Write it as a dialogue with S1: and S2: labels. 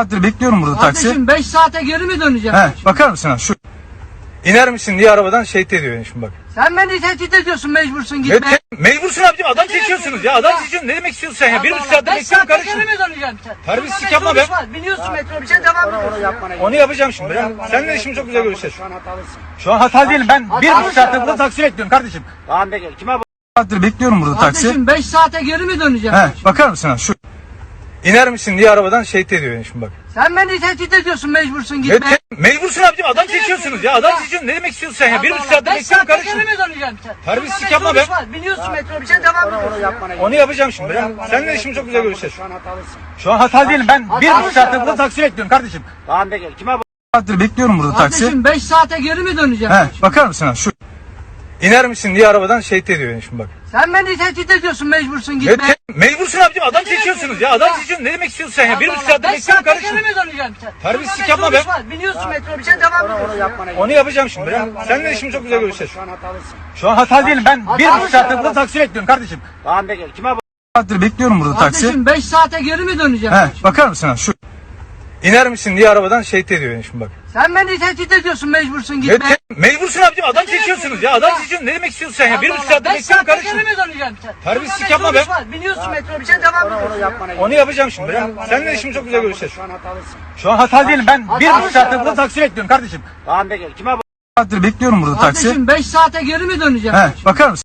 S1: saattir bekliyorum burada taksi.
S2: Kardeşim 5 saate geri mi döneceğim?
S1: He, bakar mısın ha şu. İner misin diye arabadan şey ediyor beni şimdi bak.
S2: Sen beni tehdit ediyorsun mecbursun gitmeye.
S1: te- mecbursun abicim adam
S2: Ne
S1: seçiyorsunuz ya. Adam
S2: ya?
S1: seçiyorsun. Ne demek istiyorsun sen ya? Bir buçuk
S2: beş
S1: bekliyorum kardeşim.
S2: geri mi döneceğim sen?
S1: Terbiyesizlik yapma be.
S2: Biniyorsun metrobüse devam ediyorsun.
S1: Onu yapacağım şimdi. Ben, seninle işimi çok güzel görüşeceğiz.
S3: Şu an hatalısın.
S1: Şu an hata değilim. Ben bir
S2: Hatalı
S1: buçuk saattir
S2: ya.
S1: burada taksi bekliyorum kardeşim.
S3: Tamam peki. Kime
S1: saattir bekliyorum burada taksi.
S2: Kardeşim 5 saate geri mi döneceğim?
S1: He, bakar mısın ha şu. İner misin diye arabadan şey ediyor beni şimdi bak.
S2: Sen beni tehdit ediyorsun mecbursun
S1: Ne,
S2: gitmeye.
S1: te- mecbursun abicim adam
S2: Ne
S1: seçiyorsunuz ya. Adam
S2: ya?
S1: seçiyorsun. Ne demek istiyorsun sen ya? Bir buçuk
S2: beş
S1: bekliyorum kardeşim.
S2: mi döneceğim sen?
S1: Terbiyesizlik
S2: Burada
S1: yapma be.
S2: metrobüs var, Biniyorsun metrobüse devam
S3: Onu
S2: ediyorsun.
S3: yapmana
S1: Onu yapacağım şimdi. Ben, seninle işimi çok güzel görüşeceğiz.
S3: Şu an hatalısın.
S1: Şu an hata değilim. Ben bir buçuk saattir
S2: ya.
S1: burada taksi bekliyorum kardeşim.
S3: Tamam peki. Kime bu?
S1: saattir bekliyorum burada taksi.
S2: Kardeşim 5 saate geri mi döneceğim?
S1: He, bakar mısın ha şu. İner misin diye arabadan şey ediyor beni şimdi bak.
S2: Sen beni tehdit ediyorsun mecbursun
S1: Ne,
S2: gitmeye.
S1: te- mecbursun abicim adam
S2: Ne
S1: seçiyorsunuz
S2: yapıyorsun
S1: ya. Adam
S2: ya?
S1: seçiyorsun. Ne demek istiyorsun sen ya? Bir buçuk
S2: beş
S1: bekliyorum kardeşim.
S2: geri mi döneceğim sen?
S1: Terbiyesizlik
S2: Burada
S1: yapma be.
S2: metrobüs var, Biniyorsun metrobüse devam
S3: Onu, onu
S2: ediyorsun.
S3: yapmana
S1: Onu yapacağım şimdi. Ben, seninle işimi çok güzel görüşeceğiz.
S3: Şu an hatalısın.
S1: Şu an hata değilim. Ben bir buçuk saattir
S2: ya.
S1: burada taksi bekliyorum kardeşim.
S3: Tamam peki. Kime
S1: saattir bekliyorum burada taksi.
S2: Kardeşim 5 saate geri mi döneceğim?
S1: He, bakar mısın ha şu. İner misin diye arabadan şey ediyor beni şimdi bak.
S2: Sen beni tehdit ediyorsun mecbursun
S1: Ne,
S2: gitmeye.
S1: te- mecbursun abicim adam
S2: Ne
S1: seçiyorsunuz ya. Adam
S2: ya?
S1: seçiyorsun. Ne demek istiyorsun sen ya? Bir buçuk
S2: beş
S1: bekliyorum kardeşim.
S2: mi döneceğim sen?
S1: Terbiyesizlik yapma be.
S2: Biniyorsun metrobüse devam
S3: Onu, onu
S2: ediyorsun.
S3: yapmana
S1: Onu yapacağım şimdi. Ben, seninle işimi çok güzel görüşeceğiz.
S3: Şu an hatalısın.
S1: Şu an hata değilim. Ben bir
S2: Hatalı
S1: buçuk saattir
S2: ya.
S1: burada taksi bekliyorum kardeşim.
S3: Tamam peki. Kime
S1: saattir bekliyorum burada taksi.
S2: Kardeşim 5 saate geri mi döneceğim?
S1: He, bakar mısın?